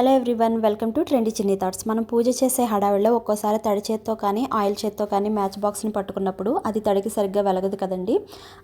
Hello everyone welcome to trendy Chinni thoughts. మనం పూజ చేసే హడావిడిలో ఒక్కోసారి తడి చేత్తో కానీ ఆయిల్ చేత్తో కానీ మ్యాచ్ బాక్స్ని పట్టుకున్నప్పుడు అది తడికి సరిగ్గా వెలగదు కదండి.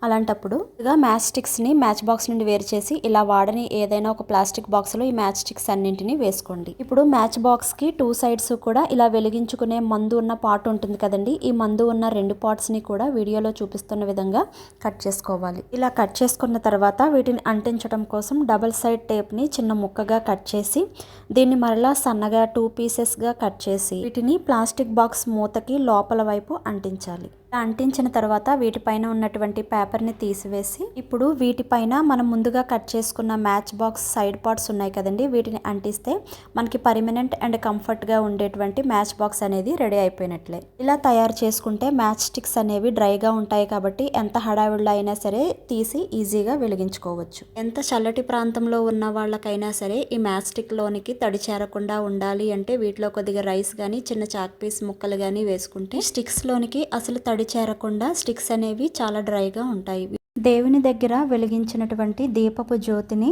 అలాంటప్పుడు ఇదిగా మ్యాచ్ స్టిక్స్ని మ్యాచ్ బాక్స్ నుండి వేరు చేసి ఇలా వాడని ఏదైనా ఒక ప్లాస్టిక్ బాక్స్లో ఈ మ్యాచ్ స్టిక్స్ అన్నింటినీ వేసుకోండి. ఇప్పుడు మ్యాచ్ బాక్స్కి టూ సైడ్స్ కూడా ఇలా వెలిగించుకునే మందు ఉన్న పాట్ ఉంటుంది కదండి. ఈ మందు ఉన్న రెండు పాట్స్ని కూడా వీడియోలో చూపిస్తున్న విధంగా కట్ చేసుకోవాలి. ఇలా కట్ చేసుకున్న తర్వాత వీటిని అంటించడం కోసం డబల్ సైడ్ టేప్ని చిన్న ముక్కగా కట్ చేసి దీన్ని మరలా సన్నగా టూ పీసెస్గా కట్ చేసి వీటిని ప్లాస్టిక్ బాక్స్ మూతకి లోపల వైపు అంటించాలి. అంటించిన తర్వాత వీటిపైన ఉన్నటువంటి పేపర్ని తీసివేసి ఇప్పుడు వీటిపైన మనం ముందుగా కట్ చేసుకున్న మ్యాచ్ బాక్స్ సైడ్ పార్ట్స్ ఉన్నాయి కదండి వీటిని అంటిస్తే మనకి పర్మనెంట్ అండ్ కంఫర్ట్గా ఉండేటువంటి మ్యాచ్ బాక్స్ అనేది రెడీ అయిపోయినట్లే. ఇలా తయారు చేసుకుంటే మ్యాచ్ స్టిక్స్ అనేవి డ్రైగా ఉంటాయి కాబట్టి ఎంత హడావిడిలో అయినా సరే తీసి ఈజీగా వెలిగించుకోవచ్చు. ఎంత చల్లటి ప్రాంతంలో ఉన్న వాళ్ళకైనా సరే ఈ మ్యాచ్ స్టిక్లోనికి తడి చేరకుండా ఉండాలి అంటే వీటిలో కొద్దిగా రైస్ కానీ చిన్న చాక్ పీస్ ముక్కలు కానీ వేసుకుంటే స్టిక్స్లోనికి అసలు తడి చేరకుండా స్టిక్స్ అనేవి చాలా డ్రైగా ఉంటాయి. దేవుని దగ్గర వెలిగించినటువంటి దీపపు జ్యోతిని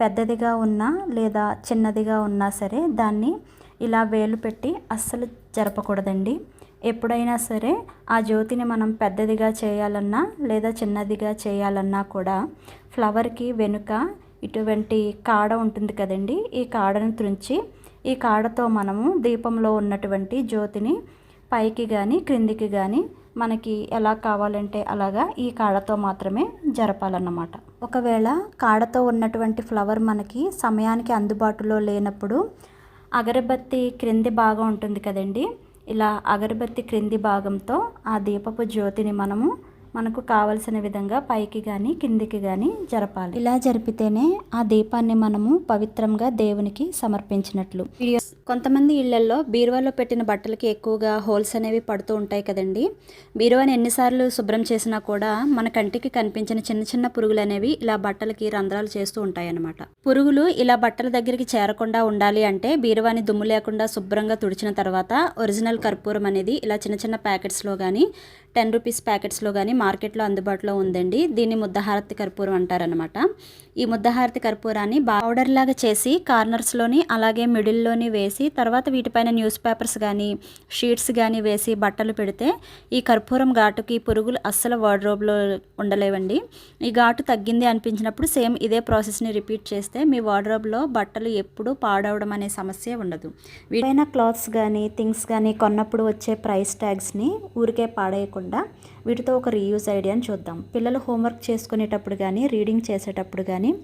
పెద్దదిగా ఉన్నా లేదా చిన్నదిగా ఉన్నా సరే దాన్ని ఇలా వేలు పెట్టి అస్సలు జరపకూడదండి. ఎప్పుడైనా సరే ఆ జ్యోతిని మనం పెద్దదిగా చేయాలన్నా లేదా చిన్నదిగా చేయాలన్నా కూడా ఫ్లవర్కి వెనుక ఇటువంటి కాడ ఉంటుంది కదండి ఈ కాడను త్రుంచి ఈ కాడతో మనము దీపంలో ఉన్నటువంటి జ్యోతిని పైకి కానీ క్రిందికి కానీ మనకి ఎలా కావాలంటే అలాగా ఈ కాడతో మాత్రమే జరపాలన్నమాట. ఒకవేళ కాడతో ఉన్నటువంటి ఫ్లవర్ మనకి సమయానికి అందుబాటులో లేనప్పుడు అగరబత్తి క్రింది భాగం ఉంటుంది కదండి ఇలా అగరబత్తి క్రింది భాగంతో ఆ దీపపు జ్యోతిని మనము మనకు కావలసిన విధంగా పైకి కానీ కిందికి కానీ జరపాలి. ఇలా జరిపితేనే ఆ దీపాన్ని మనము పవిత్రంగా దేవునికి సమర్పించినట్లు. కొంతమంది ఇళ్ళలో బీరువాలో పెట్టిన బట్టలకి ఎక్కువగా హోల్స్ అనేవి పడుతూ ఉంటాయి కదండి. బీరువాని ఎన్నిసార్లు శుభ్రం చేసినా కూడా మన కంటికి కనిపించిన చిన్న చిన్న పురుగులు అనేవి ఇలా బట్టలకి రంధ్రాలు చేస్తూ ఉంటాయి అన్నమాట పురుగులు ఇలా బట్టల దగ్గరికి చేరకుండా ఉండాలి అంటే బీరువాని దుమ్ము లేకుండా శుభ్రంగా తుడిచిన తర్వాత ఒరిజినల్ కర్పూరం అనేది ఇలా చిన్న చిన్న ప్యాకెట్స్లో కానీ టెన్ రూపీస్ ప్యాకెట్స్లో కానీ మార్కెట్లో అందుబాటులో ఉందండి. దీన్ని ముద్దహారతి కర్పూరం అంటారనమాట ఈ ముద్దహారతి కర్పూరాన్ని పౌడర్ లాగా చేసి కార్నర్స్లోని అలాగే మిడిల్లోని వేసి తర్వాత వీటిపైన న్యూస్ పేపర్స్ కానీ షీట్స్ కానీ వేసి బట్టలు పెడితే ఈ కర్పూరం ఘాటుకి పురుగులు అస్సలు వార్డ్రోబ్లో ఉండలేవండి. ఈ ఘాటు తగ్గింది అనిపించినప్పుడు సేమ్ ఇదే ప్రాసెస్ని రిపీట్ చేస్తే మీ వార్డ్రోబ్లో బట్టలు ఎప్పుడూ పాడవడం అనే సమస్య ఉండదు. వీటైన క్లాత్స్ కానీ థింగ్స్ కానీ కొన్నప్పుడు వచ్చే ప్రైస్ ట్యాగ్స్ని ఊరికే పాడేయకుండా వీటితో ఒక రీయూజ్ ఐడియాని చూద్దాం. పిల్లలు హోంవర్క్ చేసుకునేటప్పుడు కానీ రీడింగ్ చేసేటప్పుడు కానీ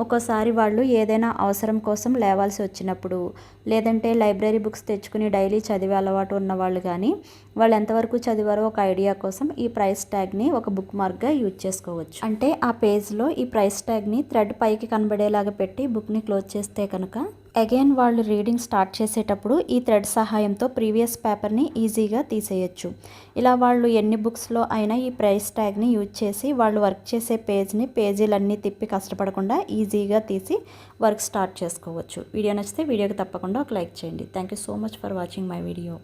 ఒక్కోసారి వాళ్ళు ఏదైనా అవసరం కోసం లేవాల్సి వచ్చినప్పుడు లేదంటే లైబ్రరీ బుక్స్ తెచ్చుకుని డైలీ చదివే అలవాటు ఉన్న వాళ్ళు కానీ వాళ్ళు ఎంతవరకు చదివారో ఒక ఐడియా కోసం ఈ ప్రైస్ ట్యాగ్ని ఒక బుక్ మార్క్గా యూజ్ చేసుకోవచ్చు. అంటే ఆ పేజ్లో ఈ ప్రైస్ ట్యాగ్ని థ్రెడ్ పైకి కనబడేలాగా పెట్టి బుక్ని క్లోజ్ చేస్తే కనుక అగైన్ వాళ్ళు రీడింగ్ స్టార్ట్ చేసేటప్పుడు ఈ థ్రెడ్ సహాయంతో ప్రీవియస్ పేపర్ని ఈజీగా తీసేయచ్చు. ఇలా వాళ్ళు ఎన్ని బుక్స్లో అయినా ఈ ప్రైస్ ట్యాగ్ని యూజ్ చేసి వాళ్ళు వర్క్ చేసే పేజ్ని పేజీలన్నీ తిప్పి కష్టపడకుండా ఈజీగా తీసి వర్క్ స్టార్ట్ చేసుకోవచ్చు. వీడియో నచ్చితే వీడియోకి తప్పకుండా ఒక లైక్ చేయండి. Thank you so much for watching my video